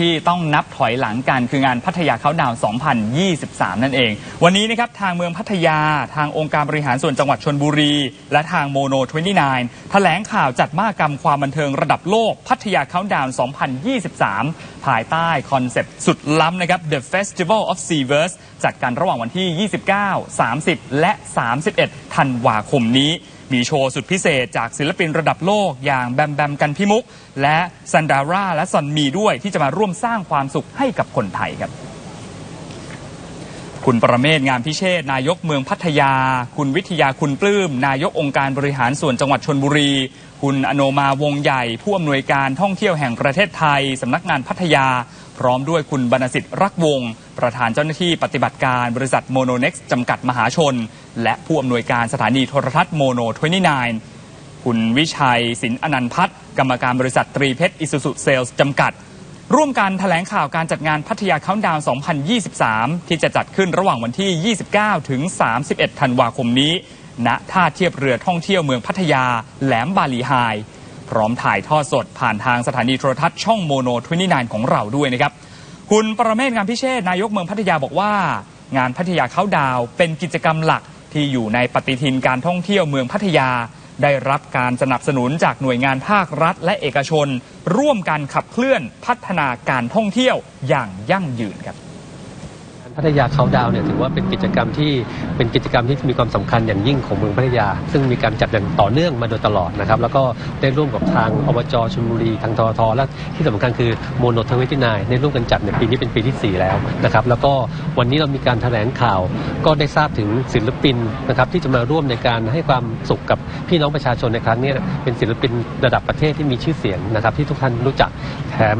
ที่ต้องนับถอยหลังกันคืองานพัทยาเขาดาวน์2023 นั่นเอง วันนี้นะครับทางเมืองพัทยา ทางองค์การบริหารส่วนจังหวัดชนบุรี และทางโมโน 29 แถลงข่าวจัดมหกรรมความบันเทิงระดับโลกพัทยาเขาดาวน์2023 ภายใต้คอนเซปต์สุดล้ำนะครับ The Festival of Seaverse จัดกันระหว่างวันที่ 29 30 และ 31 ธันวาคมนี้ มีโชว์สุดพิเศษจากศิลปินระดับโลกอย่างแบมแบมกันพิมุก และซันดาร่าและซอนมีด้วยที่จะมาร่วมสร้างความสุขให้กับคนไทยครับคุณประเมศงามพิเชษนายกเมืองพัทยา คุณวิทยาคุณปลื้ม นายกองค์การบริหารส่วนจังหวัดชนบุรี คุณอโนมาวงใหญ่ ผู้อำนวยการท่องเที่ยวแห่งประเทศไทยสำนักงานพัทยา พร้อมด้วยคุณบรรณสิทธิ์รักวงศประธานเจ้าหน้าที่ปฏิบัติการบริษัทโมโนเน็กซ์จำกัดมหาชน และผู้อำนวยการสถานีโทรทัศน์โมโน 29 คุณวิชัยสินอนันพัฒน์กรรมการบริษัทตรีเพชรอิสุสุเซลส์จำกัด ร่วมกันแถลงข่าวการจัดงานพัทยาเขาดาว 2023 ที่จะจัดขึ้นระหว่างวันที่ 29 ถึง 31 ธันวาคมนี้ ณ ท่าเทียบเรือท่องเที่ยวเมืองพัทยา แหลมบาลีไฮพร้อมถ่ายทอดสดผ่านทางสถานีโทรทัศน์ช่องโมโน 29 ของเราด้วยนะครับ คุณประเมศงานพิเชษนายกเมืองพัทยาบอกว่า งานพัทยาเขาดาวเป็นกิจกรรมหลัก ที่อยู่ในปฏิทินการท่องเที่ยวเมืองพัทยา ได้รับการสนับสนุนจากหน่วยงานภาครัฐและเอกชน ร่วมกันขับเคลื่อนพัฒนาการท่องเที่ยวอย่างยั่งยืนครับ พัทยาเขาดาวเนี่ยถือว่าเป็นกิจกรรมที่เป็นกิจกรรมที่มีความสำคัญอย่างยิ่งของเมืองพัทยา ซึ่งมีการจัดอย่างต่อเนื่องมาโดยตลอดนะครับแล้วก็ได้ร่วมกับทางอบจชลบุรีทางททและที่สำคัญคือโมโนทเวตินายได้ร่วมกันจัดในปีนี้เป็นปีที่ 4 แล้วนะครับแล้วก็วันนี้เรามีการแถลงข่าว ก็ได้ทราบถึงศิลปินนะครับที่จะมาร่วมในการให้ความสุขกับพี่น้องประชาชนในครั้งนี้เป็นศิลปินระดับประเทศที่มีชื่อเสียงนะครับที่ทุกท่านรู้จักแถม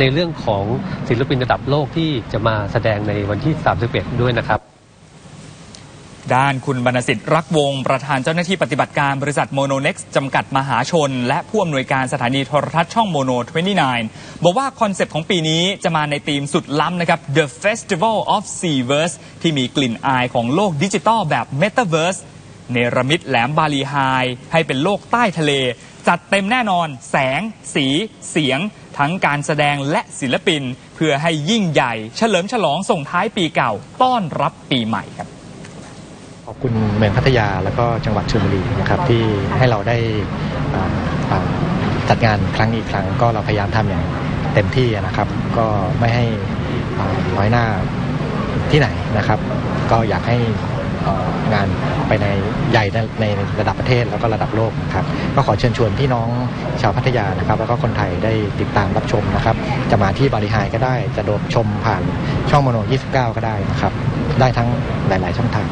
ในเรื่องของศิลปินระดับโลกที่จะมาแสดงในวันที่31 ด้วยนะครับ ด้านคุณบรรณสิทธิ์รักวงศ์ประธานเจ้าหน้าที่ปฏิบัติการบริษัทโมโนเน็กซ์จำกัดมหาชน และผู้อำนวยการสถานีโทรทัศน์ช่องโมโน 29 บอกว่าคอนเซปต์ของปีนี้จะมาในธีมสุดล้ำนะครับ The Festival of Seaverse ที่มีกลิ่นอายของโลกดิจิตอลแบบ Metaverse เนรมิตแหลมบาลีไฮให้เป็นโลกใต้ทะเล จัดเต็มแน่นอน แสง สี เสียง ทั้งการแสดงและศิลปิน เพื่อให้ยิ่งใหญ่ เฉลิมฉลองส่งท้ายปีเก่า ต้อนรับปีใหม่ครับขอบคุณเมืองพัทยาแล้วก็จังหวัดชลบุรีนะครับที่ให้เราได้จัดงานครั้งนี้อีกครั้งก็เราพยายามทำอย่างเต็มที่นะครับ ก็ไม่ให้น้อยหน้าที่ไหนนะครับ ก็อยากให้ งานไปในใหญ่ในในระดับประเทศแล้วก็ระดับโลกนะครับก็ขอเชิญชวนพี่น้องชาวพัทยานะครับ แล้วก็คนไทยได้ติดตามรับชมนะครับ จะมาที่บริหายก็ได้ จะโดดชมผ่านช่องโมโน 29 ก็ได้นะครับ ได้ทั้งหลาย ๆ ช่องทาง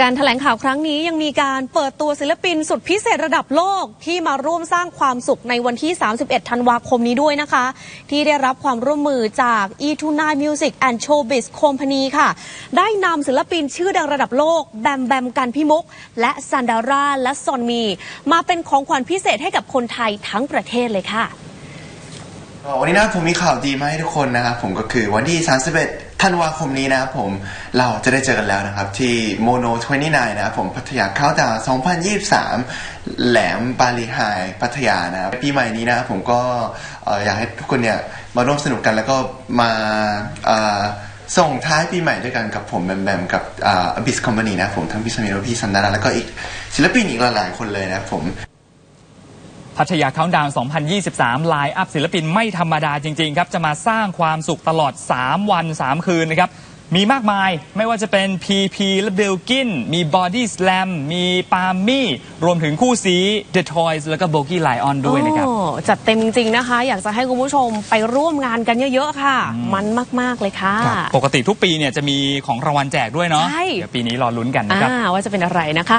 การแถลงข่าวครั้งนี้ยังมีการเปิดตัวศิลปินสุดพิเศษระดับโลกที่มาร่วมสร้างความสุขในวันที่ 31 ธันวาคมนี้ด้วยนะคะ ที่ได้รับความร่วมมือจาก E29 Music and Showbiz Company ค่ะ ได้นำศิลปินชื่อดังระดับโลก แบมแบมกันพิมุก และซันดาร่าและซอนมี มาเป็นของขวัญพิเศษให้กับคนไทยทั้งประเทศเลยค่ะวันนี้นะผมมีข่าวดีมาให้ทุกคนนะครับผมก็คือวันที่ 31 ธันวาคมนี้นะครับผมเราจะได้เจอกันแล้วนะครับ ที่โมโน 29 นะครับผมพัทยาเข้าดาว2023 แหลมบาลีไฮพัทยานะครับปีใหม่นี้นะครับผมก็เอ่ออยากให้ทุกคนเนี่ยมาร่วมสนุกกันแล้วก็มาเอ่อส่งท้ายปีใหม่ด้วยกันกับผมแบมแบมกับอ่าบิสคอมพานีนะครับผมทั้งพี่สมิธและพี่สันดาราแล้วก็อีกศิลปินอีกหลายๆคนเลยนะครับผม พัทยาเขาน์ดาวน์2023ไลน์อัพศิลปินไม่ธรรมดาจริง ๆ ครับ จะมาสร้างความสุขตลอด 3 วัน 3 คืนนะครับ มีมากมายไม่ว่าจะเป็น PP และเบลกิน มี Body Slam มีปาล์มี่ รวมถึงคู่ซี The Toys แล้วก็ b o g i e Lion ด้วยนะครับ โอ้จัดเต็มจริง ๆ นะคะ อยากจะให้คุณผู้ชมไปร่วมงานกันเยอะ ๆ ค่ะ มันมาก ๆ เลยค่ะปกติทุกปีเนี่ยจะมีของรางวัลแจกด้วยเนาะใช่ เดี๋ยวปีนี้รอลุ้นกันนะครับ อ่าว่าจะเป็นอะไรนะคะ